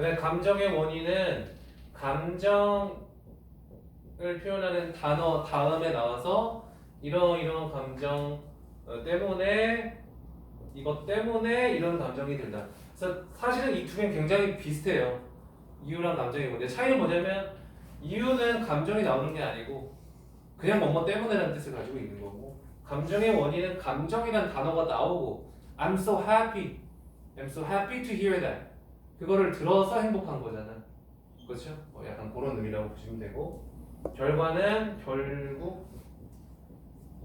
그래 감정의 원인은 감정을 표현하는 단어 다음에 나와서 이런 이런 감정 어, 때문에 이것 때문에 이런 감정이 든다. 그래서 사실은 이 두 개는 굉장히 비슷해요. 이유랑 감정이 뭔데 차이는 뭐냐면 이유는 감정이 나오는 게 아니고 그냥 뭐뭐 때문에라는 뜻을 가지고 있는 거고 감정의 원인은 감정이라는 단어가 나오고 I'm so happy, I'm so happy to hear that 그거를 들어서 행복한 거잖아. 그렇죠? 뭐 약간 그런 의미라고 보시면 되고 결과는 결국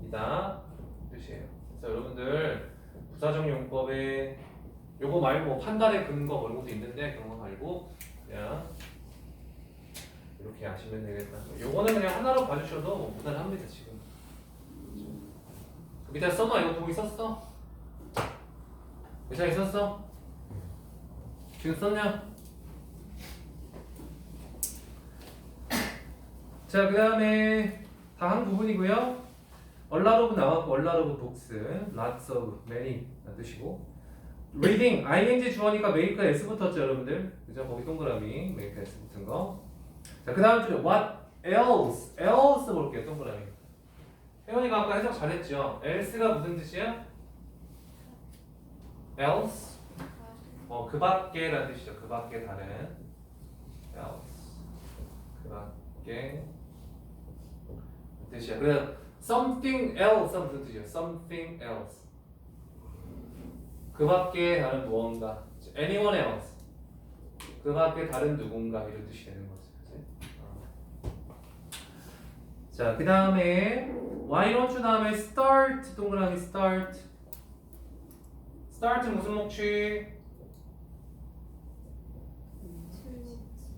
이다 뜻이에요. 그래서 여러분들 부사적 용법에 요거 말고 뭐 판단의 근거 뭐 이런 것도 있는데 그런 거 말고 그냥 이렇게 아시면 되겠다. 요거는 그냥 하나로 봐주셔도 뭐 무난합니다 지금. 그 밑에 써놔 이거 보고 있었어? 의사 있었어? 지금 썼냐? 자, 그 다음에 다 한 부분이고요. 얼라로브 나왔고 얼라로브 복스, lots of, many 뜻이고 reading, ing 주어니까 make s 붙었죠 여러분들 그죠? 거기 동그라미 make s 붙은 거. 자, 그 다음 줄 what else, else 볼게요 동그라미. 혜원이가 아까 해석 잘했죠? else가 무슨 뜻이야? else? 어, 그 밖에라는 뜻이죠. 그 밖에 다른 else. 그 밖에 뜻이야. 그래서 something else 무슨 뜻이야? something else. 그 밖에 다른 무언가. anyone else. 그 밖에 다른 누군가 이런 뜻이 되는. 그치? 어. 자, 그 다음에 why don't you 다음에 start 동그라미 start. start 무슨 목치?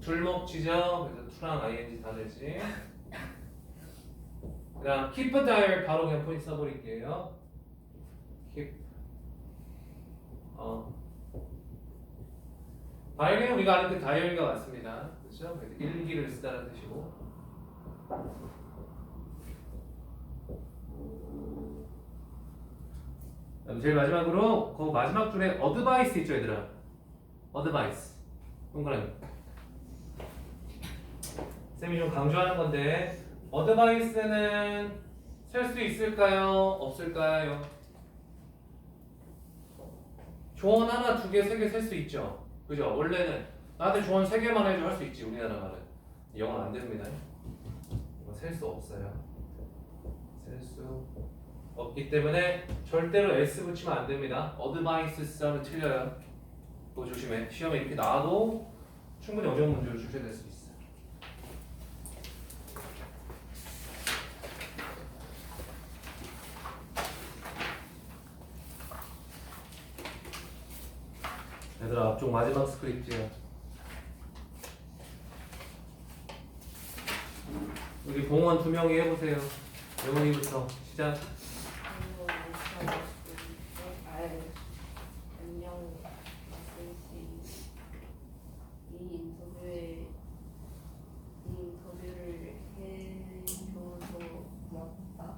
줄목치죠. 그래서 to랑 ing 다 되지. 그 다음 keep a diary 바로 그냥 포인트 써버릴게요. keep 어 다이어리는 우리가 아는 그 다이어리가 맞습니다. 그렇죠? 그래서 일기를 쓰다는 뜻이고. 그다음 제일 마지막으로 그 마지막 줄에 어드바이스 있죠, 얘들아. 어드바이스. 동그라미. 쌤이 좀 강조하는 건데 어드바이스는 셀수 있을까요? 없을까요? 조언 하나, 두 개, 세개셀수 있죠. 그죠? 원래는 나한테 조언 세 개만 해도 할수 있지 우리나라 말은. 영어 안 됩니다. 이거 셀수 없어요. 셀 수 없기 때문에 절대로 S 붙이면 안 됩니다. 어드바이스 썰은 틀려요. 그거 조심해. 시험에 이렇게 나와도 충분히 어려운 문제로 출제될 수 있어. 얘들아 앞쪽 마지막 스크립트야. 우리 공원 두 명이 해보세요. 영원이부터 시작. 안녕, 마슬씨. 이 인터뷰에 이 인터뷰를 해줘서 고맙다.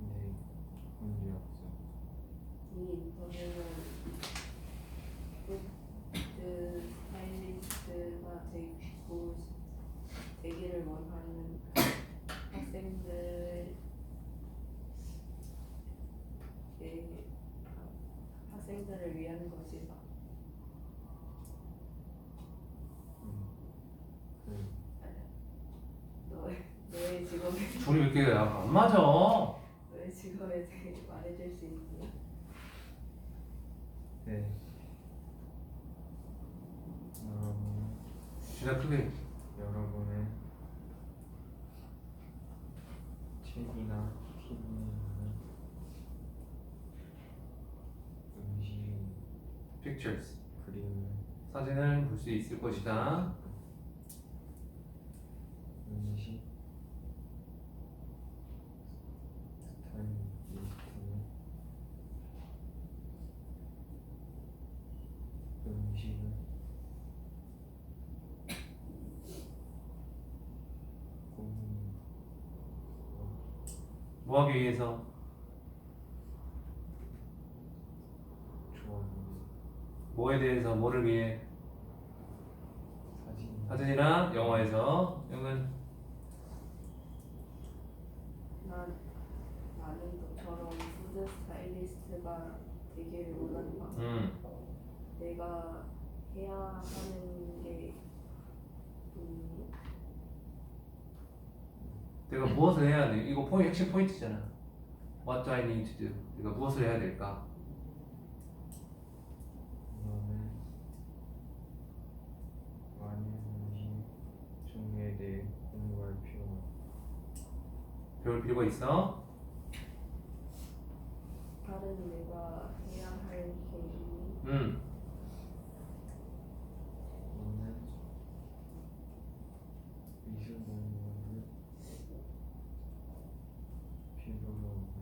네, 문제 없어. 이 인터뷰는 그 스타일리스트가 되고 되기를 원하는 학생들 학생들을 위한 것이다. 음, 너의 너의 직업에 둘이 왜 이렇게 안 맞아? 너의 직업에 대해 말해줄 수 있니? 네. 음, 진짜 크게. 여러분의 책이나 있는 음식, pictures. 그림을 사진을 볼 수 있을 것이다. 음식 스타일리스트는 음식을 고민 뭐 하기 위해서? 뭐에 대해서 뭐를 위해? 하준이랑 영어에서 영은 난 나는 너처럼 푸드 스타일리스트가 되기를 원한다. 음 내가 해야 하는 게 음, 내가 무엇을 해야 돼? 이거 포인 핵심 포인트잖아. What do I need to do? 내가 무엇을 해야 될까? 너는 많은 음식 종류에 대해 공부할 필요가 배울 필요가 있어? 다른 내가 해야 할 일이 음 너는 미술 공부를 필요로 한다.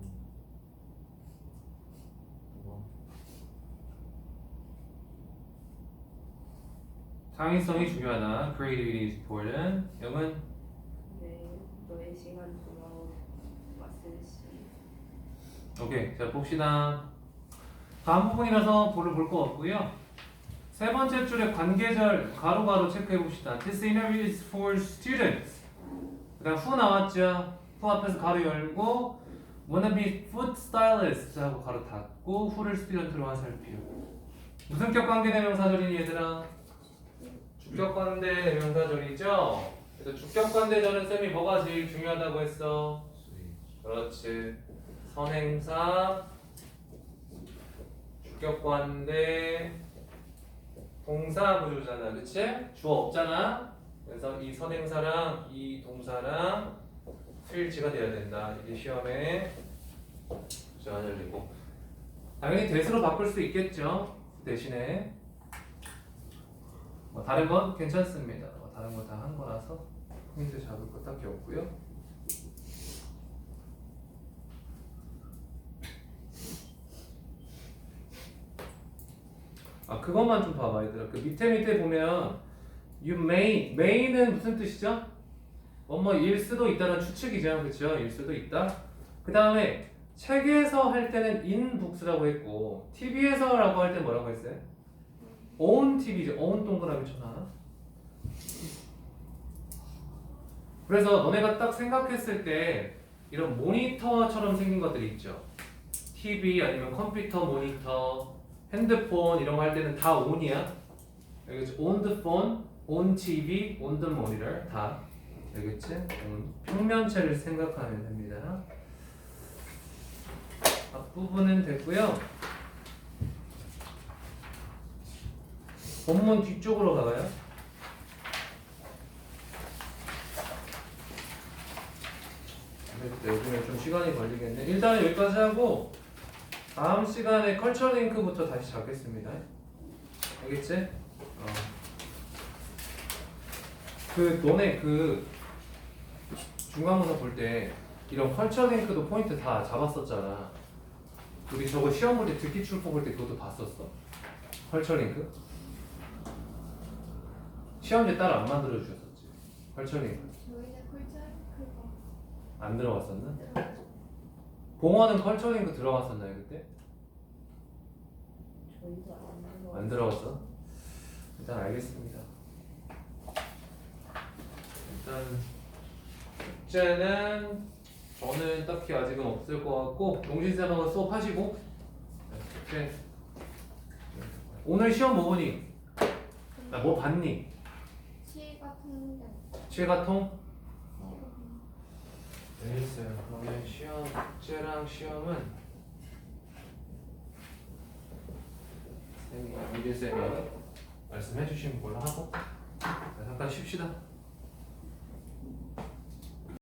또한 창의성이 중요하다. Creativity is important. 영은 내 너의 시간 돌아오 왔을 시 오케이. 자 봅시다. 다음 부분이라서 볼을 볼 거 없고요. 세 번째 줄에 관계절 가로가로 체크해 봅시다. This interview is for students. 그다음 who 나왔죠? who 앞에서 가로 열고 wanna be food stylist 하고 가로 닫고 who를 스튜던트로 화살표. 무슨 격 관계 대명사절이니 얘들아? 주격 관계 대명사절이죠. 그래서 주격 관계절은 쌤이 뭐가 제일 중요하다고 했어? 그렇지. 선행사, 주격관대, 동사 구조잖아, 그치? 주어 없잖아. 그래서 이 선행사랑 이 동사랑 수일치가 돼야 된다. 이게 시험에 주어가 열리고. 당연히 대수로 바꿀 수 있겠죠. 대신에 뭐 다른 건 괜찮습니다. 뭐 다른 거 다 한 거라서 포인트 잡을 거 딱히 없고요. 아 그것만 좀 봐봐 얘들아 그 밑에 밑에 보면 you may may는 무슨 뜻이죠? 뭐뭐일 수도 있다는 추측이죠 그렇죠 일 수도 있다 그 다음에 책에서 할 때는 books라고 했고 TV에서라고 할 때 뭐라고 했어요? On TV죠 on 동그라미 쳐놔 그래서 너네가 딱 생각했을 때 이런 모니터처럼 생긴 것들이 있죠 TV 아니면 컴퓨터 모니터 핸드폰 이런 거 할 때는 다 on이야. 알겠지? on the TV, on the 다. 알겠지? on. 평면체를 생각하면 됩니다. 앞부분은 됐고요. 본문 뒤쪽으로 가봐요. 네, 요즘에 좀 시간이 걸리겠네. 일단은 여기까지 하고 다음 시간에 컬처 링크부터 다시 잡겠습니다. 알겠지? 어. 그 너네 그 중간고사 볼때 이런 컬처 링크도 포인트 다 잡았었잖아. 우리 저거 시험 볼 때 듣기 출법 볼때 그것도 봤었어. 컬처 링크? 시험지 따로 안 만들어 주셨었지. 저희는 콜짤 그거 안 들어갔었나? 들어가죠. 봉화는 컬처 링크 들어갔었나요 그때? 저희도 안 들어. 안 들어갔어? 일단 알겠습니다. 일단 숙제는 저는 딱히 아직은 없을 것 같고 용신쌤하고 수업하시고 네, 숙제 오늘 시험 뭐 보니? 나 뭐 봤니? 실가통? 알겠어요. 그러면 시험 숙제랑 시험은 미래 쌤이 말씀해 주신 걸로 하고 자, 잠깐 쉽시다.